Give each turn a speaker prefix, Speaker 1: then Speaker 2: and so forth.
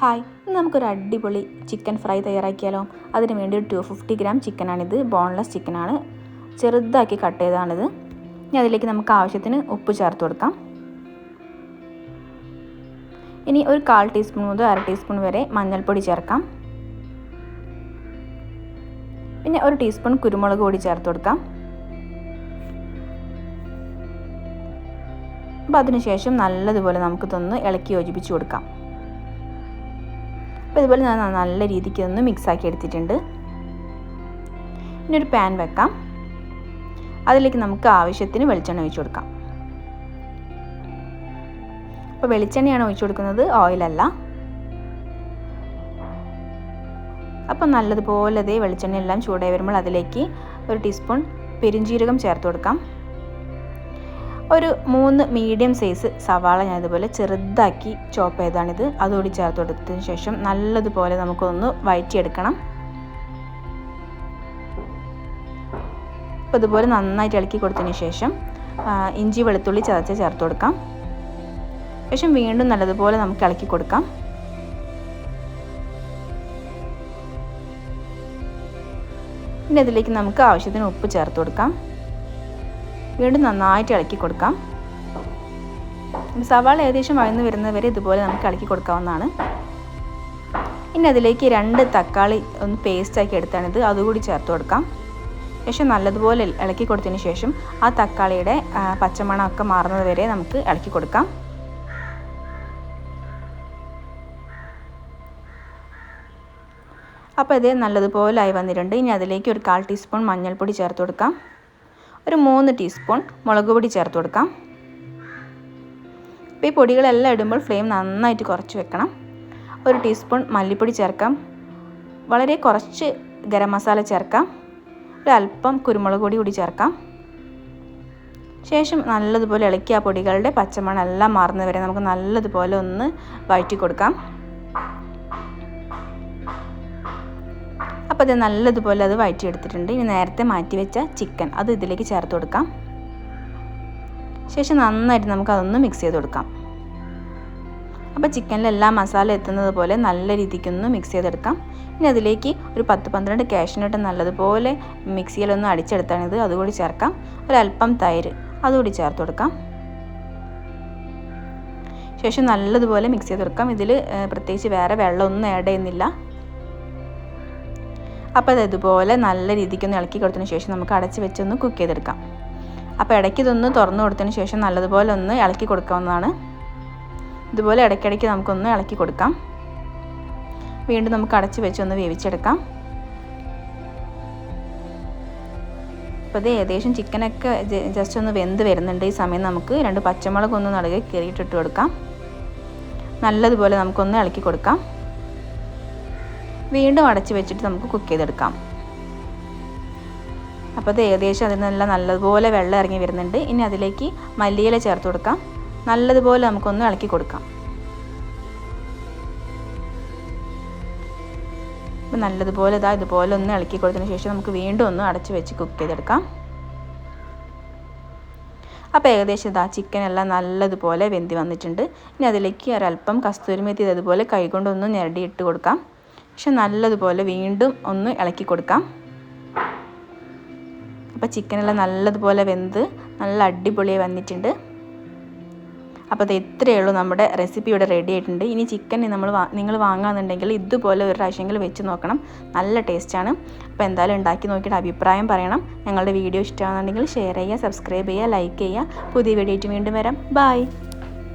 Speaker 1: Hi ഇന്ന് നമുക്കൊരു അടിപൊളി ചിക്കൻ ഫ്രൈ തയ്യാറാക്കിയാലോ? അതിന് വേണ്ടി ഒരു ടു ഫിഫ്റ്റി ഗ്രാം ചിക്കനാണിത്. ബോൺലെസ് ചിക്കനാണ്. ചെറുതാക്കി കട്ട് ചെയ്തതാണിത് ഇനി അതിലേക്ക് നമുക്ക് ആവശ്യത്തിന് ഉപ്പ് ചേർത്ത് കൊടുക്കാം. ഇനി ഒരു കാൽ ടീസ്പൂൺ മുതൽ അര ടീസ്പൂൺ വരെ മഞ്ഞൾപ്പൊടി ചേർക്കാം. പിന്നെ ഒരു ടീസ്പൂൺ കുരുമുളക് പൊടി ചേർത്ത് കൊടുക്കാം. അപ്പോൾ അതിനുശേഷം നല്ലതുപോലെ നമുക്ക് തൊന്ന് ഇളക്കി യോജിപ്പിച്ച് കൊടുക്കാം. അപ്പോൾ ഇതുപോലെ ഞാൻ നല്ല രീതിക്ക് ഒന്ന് മിക്സാക്കി എടുത്തിട്ടുണ്ട്. ഇനി ഒരു പാൻ വെക്കാം. അതിലേക്ക് നമുക്ക് ആവശ്യത്തിന് വെളിച്ചെണ്ണ ഒഴിച്ചു കൊടുക്കാം. അപ്പോൾ വെളിച്ചെണ്ണയാണ് ഒഴിച്ചു കൊടുക്കുന്നത് ഓയിലല്ല അപ്പം നല്ലതുപോലെ ഇതേ വെളിച്ചെണ്ണ എല്ലാം ചൂടായി വരുമ്പോൾ അതിലേക്ക് ഒരു ടീസ്പൂൺ പെരിഞ്ജീരകം ചേർത്ത് കൊടുക്കാം. ഒരു മൂന്ന് മീഡിയം സൈസ് സവാള ഞാൻ ഇതുപോലെ ചെറുതാക്കി ചോപ്പ് ചെയ്താണിത് അതുകൂടി ചേർത്ത് കൊടുത്തതിന് ശേഷം നല്ലതുപോലെ നമുക്കൊന്ന് വഴറ്റിയെടുക്കണം. അപ്പോൾ ഇതുപോലെ നന്നായിട്ട് ഇളക്കി കൊടുത്തതിന് ശേഷം ഇഞ്ചി വെളുത്തുള്ളി ചതച്ച് ചേർത്ത് കൊടുക്കാം. ശേഷം വീണ്ടും നല്ലതുപോലെ നമുക്ക് ഇളക്കി കൊടുക്കാം. പിന്നെ ഇതിലേക്ക് നമുക്ക് ആവശ്യത്തിന് ഉപ്പ് ചേർത്ത് കൊടുക്കാം. വീണ്ടും നന്നായിട്ട് ഇളക്കി കൊടുക്കാം. സവാള ഏകദേശം വഴന്ന് വരുന്നവരെ ഇതുപോലെ നമുക്ക് ഇളക്കി കൊടുക്കാവുന്നതാണ്. ഇനി അതിലേക്ക് രണ്ട് തക്കാളി ഒന്ന് പേസ്റ്റാക്കി എടുത്താണിത്. അതുകൂടി ചേർത്ത് കൊടുക്കാം. ശേഷം നല്ലതുപോലെ ഇളക്കി കൊടുത്തതിന് ശേഷം ആ തക്കാളിയുടെ പച്ചമണമൊക്കെ മാറുന്നത് വരെ നമുക്ക് ഇളക്കി കൊടുക്കാം. അപ്പോൾ ഇത് നല്ലതുപോലെ ആയി വന്നിട്ടുണ്ട്. ഇനി അതിലേക്ക് ഒരു കാൽ ടീസ്പൂൺ മഞ്ഞൾപ്പൊടി ചേർത്ത് കൊടുക്കാം. ഒരു മൂന്ന് ടീസ്പൂൺ മുളക് പൊടി ചേർത്ത് കൊടുക്കാം. ഇപ്പോൾ ഈ പൊടികളെല്ലാം ഇടുമ്പോൾ ഫ്ലെയിം നന്നായിട്ട് കുറച്ച് വെക്കണം. ഒരു ടീസ്പൂൺ മല്ലിപ്പൊടി ചേർക്കാം. വളരെ കുറച്ച് ഗരം മസാല ചേർക്കാം. ഒരു അല്പം കുരുമുളക് പൊടി കൂടി ചേർക്കാം. ശേഷം നല്ലതുപോലെ ഇളക്കി ആ പൊടികളുടെ പച്ചമണം എല്ലാം മാറുന്നവരെ നമുക്ക് നല്ലതുപോലെ ഒന്ന് വഴറ്റി കൊടുക്കാം. അപ്പോൾ അത് നല്ലതുപോലെ അത് വഴറ്റിയെടുത്തിട്ടുണ്ട് ഇനി നേരത്തെ മാറ്റി വെച്ച ചിക്കൻ അത് ഇതിലേക്ക് ചേർത്ത് കൊടുക്കാം. ശേഷം നന്നായിട്ട് നമുക്ക് അതൊന്ന് മിക്സ് ചെയ്ത് കൊടുക്കാം. അപ്പോൾ ചിക്കനിൽ എല്ലാ മസാല എത്തുന്നത് പോലെ നല്ല രീതിക്കൊന്ന് മിക്സ് ചെയ്തെടുക്കാം. ഇനി അതിലേക്ക് ഒരു പത്ത് പന്ത്രണ്ട് കാഷ്നട്ട് നല്ലതുപോലെ മിക്സിയിലൊന്ന് അടിച്ചെടുത്താണിത് അതുകൂടി ചേർക്കാം. ഒരല്പം തൈര് അതുകൂടി ചേർത്ത് കൊടുക്കാം. ശേഷം നല്ലതുപോലെ മിക്സ് ചെയ്ത് കൊടുക്കാം ഇതിൽ പ്രത്യേകിച്ച് വേറെ വെള്ളമൊന്നും ആഡ് ചെയ്യുന്നില്ല. അപ്പോൾ അത് ഇതുപോലെ നല്ല രീതിക്കൊന്ന് ഇളക്കി കൊടുത്തതിന് ശേഷം നമുക്ക് അടച്ച് വെച്ചൊന്ന് കുക്ക് ചെയ്തെടുക്കാം. അപ്പോൾ ഇടയ്ക്ക് ഇതൊന്ന് തുറന്നു കൊടുത്തതിന് ശേഷം നല്ലതുപോലെ ഒന്ന് ഇളക്കി കൊടുക്കാവുന്നതാണ്. ഇതുപോലെ ഇടയ്ക്കിടയ്ക്ക് നമുക്കൊന്ന് ഇളക്കി കൊടുക്കാം. വീണ്ടും നമുക്ക് അടച്ച് വെച്ചൊന്ന് വേവിച്ചെടുക്കാം. അപ്പോൾ ഇത് ഏകദേശം ചിക്കനൊക്കെ ജസ്റ്റ് ഒന്ന് വെന്ത് വരുന്നുണ്ട്. ഈ സമയം നമുക്ക് രണ്ട് പച്ചമുളക് ഒന്ന് നടുകെ കീറിയിട്ടിട്ട് കൊടുക്കാം. നല്ലതുപോലെ നമുക്കൊന്ന് ഇളക്കി കൊടുക്കാം. വീണ്ടും അടച്ചു വെച്ചിട്ട് നമുക്ക് കുക്ക് ചെയ്തെടുക്കാം. അപ്പോൾ അത് ഏകദേശം അതിൽ നല്ല നല്ലതുപോലെ വെള്ളം ഇറങ്ങി വരുന്നുണ്ട്. ഇനി അതിലേക്ക് മല്ലിയില ചേർത്ത് കൊടുക്കാം. നല്ലതുപോലെ നമുക്കൊന്ന് ഇളക്കി കൊടുക്കാം. അപ്പോൾ നല്ലതുപോലെ ഇതാ ഇതുപോലെ ഒന്ന് ഇളക്കി കൊടുത്തതിന് ശേഷം നമുക്ക് വീണ്ടും ഒന്ന് അടച്ച് വെച്ച് കുക്ക് ചെയ്തെടുക്കാം. അപ്പോൾ ഏകദേശം ഇതാ ചിക്കൻ എല്ലാം നല്ലതുപോലെ വെന്തി വന്നിട്ടുണ്ട്. ഇനി അതിലേക്ക് ഒരല്പം കസ്തൂരി മെത്തി ഇതുപോലെ കൈകൊണ്ടൊന്ന് ഞെരടി ഇട്ട് കൊടുക്കാം. പക്ഷെ നല്ലതുപോലെ വീണ്ടും ഒന്ന് ഇളക്കി കൊടുക്കാം. അപ്പോൾ ചിക്കനെല്ലാം നല്ലതുപോലെ വെന്ത് നല്ല അടിപൊളിയായി വന്നിട്ടുണ്ട്. അപ്പോൾ അത് ഇത്രയേ ഉള്ളൂ നമ്മുടെ റെസിപ്പി ഇവിടെ റെഡി ആയിട്ടുണ്ട്. ഇനി ചിക്കൻ നമ്മൾ നിങ്ങൾ വാങ്ങുകയെന്നുണ്ടെങ്കിൽ ഇതുപോലെ ഒരു പ്രാവശ്യമെങ്കിലും വെച്ച് നോക്കണം. നല്ല ടേസ്റ്റാണ് അപ്പോൾ എന്തായാലും ഉണ്ടാക്കി നോക്കിയിട്ട് അഭിപ്രായം പറയണം. ഞങ്ങളുടെ വീഡിയോ ഇഷ്ടമാണെന്നുണ്ടെങ്കിൽ ഷെയർ ചെയ്യുക സബ്സ്ക്രൈബ് ചെയ്യുക ലൈക്ക് ചെയ്യുക. പുതിയ വീഡിയോ ആയിട്ട് വീണ്ടും വരാം. ബായ്